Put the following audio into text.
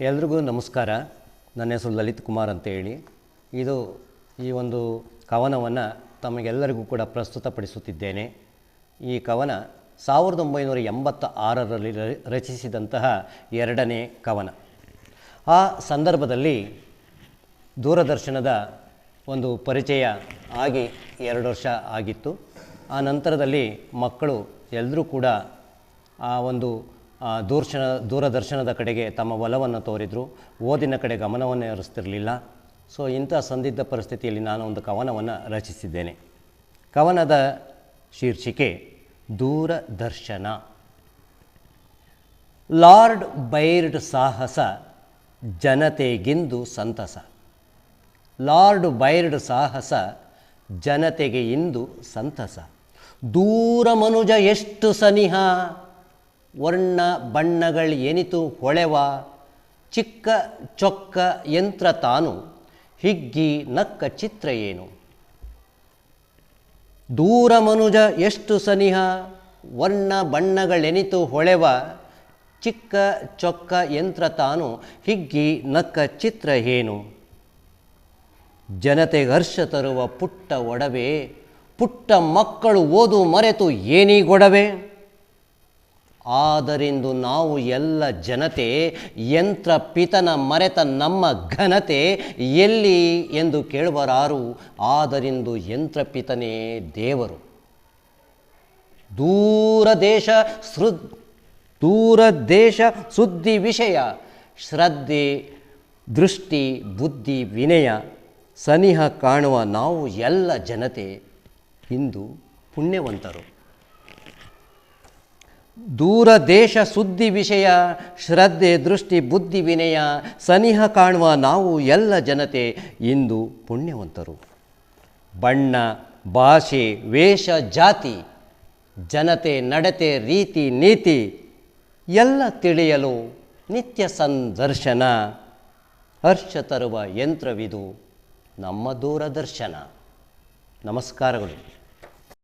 ಎಲ್ರಿಗೂ ನಮಸ್ಕಾರ. ನನ್ನ ಹೆಸರು ಲಲಿತ್ ಕುಮಾರ್ ಅಂತ ಹೇಳಿ. ಇದು ಈ ಒಂದು ಕವನವನ್ನು ತಮಗೆಲ್ಲರಿಗೂ ಕೂಡ ಪ್ರಸ್ತುತಪಡಿಸುತ್ತಿದ್ದೇನೆ. ಈ ಕವನ ಸಾವಿರದ ಒಂಬೈನೂರ ಎಂಬತ್ತ ಆರರಲ್ಲಿ ರಚಿಸಿದಂತಹ ಎರಡನೇ ಕವನ. ಆ ಸಂದರ್ಭದಲ್ಲಿ ದೂರದರ್ಶನದ ಒಂದು ಪರಿಚಯ ಆಗಿ ಎರಡು ವರ್ಷ ಆಗಿತ್ತು. ಆ ನಂತರದಲ್ಲಿ ಮಕ್ಕಳು ಎಲ್ಲರೂ ಕೂಡ ಆ ಒಂದು ದೂರ್ಶನ, ದೂರದರ್ಶನದ ಕಡೆಗೆ ತಮ್ಮ ಒಲವನ್ನು ತೋರಿದರು. ಓದಿನ ಕಡೆ ಗಮನವನ್ನು ಹರಿಸ್ತಿರಲಿಲ್ಲ. ಸೊ ಇಂಥ ಸಂದಿಗ್ಧ ಪರಿಸ್ಥಿತಿಯಲ್ಲಿ ನಾನು ಒಂದು ಕವನವನ್ನು ರಚಿಸಿದ್ದೇನೆ. ಕವನದ ಶೀರ್ಷಿಕೆ, ದೂರದರ್ಶನ. ಲಾರ್ಡ್ ಬೈರ್ಡ್ ಸಾಹಸ, ಜನತೆಗಿಂದು ಸಂತಸ. ಲಾರ್ಡ್ ಬೈರ್ಡ್ ಸಾಹಸ, ಜನತೆಗೆ ಇಂದು ಸಂತಸ. ದೂರ ಮನುಜ ಎಷ್ಟು ಸನಿಹ. ವರ್ಣ ಬಣ್ಣಗಳು ಎನಿತು ಹೊಳೆವ, ಚಿಕ್ಕ ಚೊಕ್ಕ ಯಂತ್ರ ತಾನು, ಹಿಗ್ಗಿ ನಕ್ಕ ಚಿತ್ರ ಏನು? ದೂರ ಮನುಜ ಎಷ್ಟು ಸನಿಹ, ವರ್ಣ ಬಣ್ಣಗಳೆನಿತು ಹೊಳೆವ, ಚಿಕ್ಕ ಚೊಕ್ಕ ಯಂತ್ರ ತಾನು, ಹಿಗ್ಗಿ ನಕ್ಕ ಚಿತ್ರ ಏನು? ಜನತೆ ಹರ್ಷ ತರುವ ಪುಟ್ಟ ಒಡವೆ, ಪುಟ್ಟ ಮಕ್ಕಳು ಓದು ಮರೆತು ಏನೀ ಗೊಡವೆ? ಆದರಿಂದು ನಾವು ಎಲ್ಲ ಜನತೆ, ಯಂತ್ರ ಪಿತನ ಮರೆತ ನಮ್ಮ ಘನತೆ ಎಲ್ಲಿ ಎಂದು ಕೇಳುವರಾರು, ಆದರಿಂದು ಯಂತ್ರ ಪಿತನೇ ದೇವರು. ದೂರ ದೇಶ ಸೃ, ದೂರ ದೇಶ ಸುದ್ದಿ ವಿಷಯ, ಶ್ರದ್ಧೆ, ದೃಷ್ಟಿ, ಬುದ್ಧಿ ವಿನಯ, ಸನಿಹ ಕಾಣುವ ನಾವು ಎಲ್ಲ ಜನತೆ ಇಂದು ಪುಣ್ಯವಂತರು. ದೂರ ದೇಶ ಸುದ್ದಿ ವಿಷಯ, ಶ್ರದ್ಧೆ, ದೃಷ್ಟಿ, ಬುದ್ಧಿ ವಿನಯ, ಸನಿಹ ಕಾಣುವ ನಾವು ಎಲ್ಲ ಜನತೆ ಇಂದು ಪುಣ್ಯವಂತರು. ಬಣ್ಣ, ಭಾಷೆ, ವೇಷ, ಜಾತಿ, ಜನತೆ, ನಡತೆ, ರೀತಿ, ನೀತಿ ಎಲ್ಲ ತಿಳಿಯಲು ನಿತ್ಯ ಸಂದರ್ಶನ, ಹರ್ಷ ತರುವ ಯಂತ್ರವಿದು ನಮ್ಮ ದೂರದರ್ಶನ. ನಮಸ್ಕಾರಗಳು.